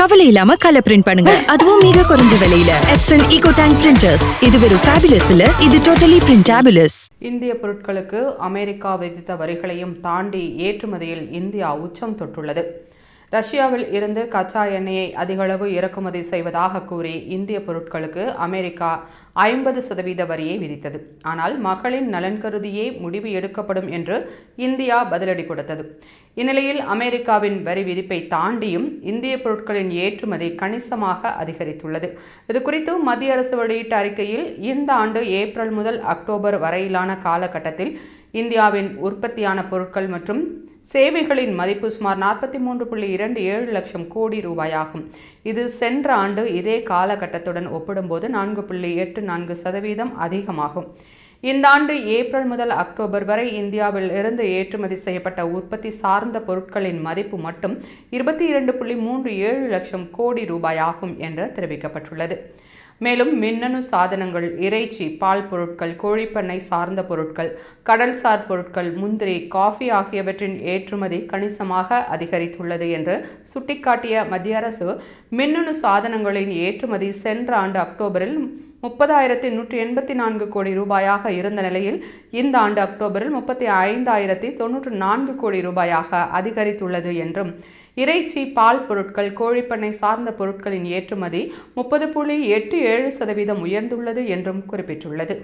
கவலை இல்லாம colour print பண்ணுங்க. அதுவும் மிக குறைஞ்ச விலையில. எப்சன் ஈகோ டேங்க் பிரிண்டர்ஸ் இது வெறும் ஃபேபிலஸ் இல்ல இது டோட்டலி பிரிண்டாபிலஸ் இந்திய பொருட்களுக்கு அமெரிக்கா விதித்த வரிகளையும் தாண்டி ஏற்றுமதியில் இந்தியா உச்சம் தொட்டுள்ளது. ரஷ்யாவில் இருந்து கச்சா எண்ணெயை அதிகளவு இறக்குமதி செய்வதாக கூறி இந்திய பொருட்களுக்கு அமெரிக்கா ஐம்பது சதவீத வரியை விதித்தது. ஆனால் மக்களின் நலன் கருதியே முடிவு எடுக்கப்படும் என்று இந்தியா பதிலடி கொடுத்தது. இந்நிலையில் அமெரிக்காவின் வரி விதிப்பை தாண்டியும் இந்திய பொருட்களின் ஏற்றுமதி கணிசமாக அதிகரித்துள்ளது. இதுகுறித்து மத்திய அரசு வெளியிட்ட அறிக்கையில் இந்த ஆண்டு ஏப்ரல் முதல் அக்டோபர் வரையிலான காலகட்டத்தில் இந்தியாவின் உற்பத்தியான பொருட்கள் மற்றும் சேவைகளின் மதிப்பு சுமார் நாற்பத்தி மூன்று புள்ளி இரண்டு ஏழு லட்சம் கோடி ரூபாயாகும். இது சென்ற ஆண்டு இதே காலகட்டத்துடன் ஒப்பிடும்போது நான்கு புள்ளி எட்டு நான்கு சதவீதம் அதிகமாகும். இந்த ஆண்டு ஏப்ரல் முதல் அக்டோபர் வரை இந்தியாவில் இருந்து ஏற்றுமதி செய்யப்பட்ட உற்பத்தி சார்ந்த பொருட்களின் மதிப்பு மட்டும் இருபத்தி இரண்டு புள்ளி மூன்று ஏழு லட்சம் கோடி ரூபாயாகும் என்று தெரிவிக்கப்பட்டுள்ளது. மேலும் மின்னணு சாதனங்கள் இறைச்சி பால் பொருட்கள் கோழிப்பண்ணை சார்ந்த பொருட்கள் கடல்சார் பொருட்கள் முந்திரி காஃபி ஆகியவற்றின் ஏற்றுமதி கணிசமாக அதிகரித்துள்ளது என்று சுட்டிக்காட்டிய மத்திய அரசு மின்னணு சாதனங்களின் ஏற்றுமதி சென்ற ஆண்டு அக்டோபரில் முப்பதாயிரத்தி நூற்றி எண்பத்தி நான்கு கோடி ரூபாயாக இருந்த நிலையில் இந்த ஆண்டு அக்டோபரில் முப்பத்தி ஐந்தாயிரத்தி தொன்னூற்று நான்கு கோடி ரூபாயாக அதிகரித்துள்ளது என்றும் இறைச்சி பால் பொருட்கள் கோழிப்பண்ணை சார்ந்த பொருட்களின் ஏற்றுமதி முப்பது புள்ளி எட்டு ஏழு சதவீதம் உயர்ந்துள்ளது என்றும் குறிப்பிட்டுள்ளது.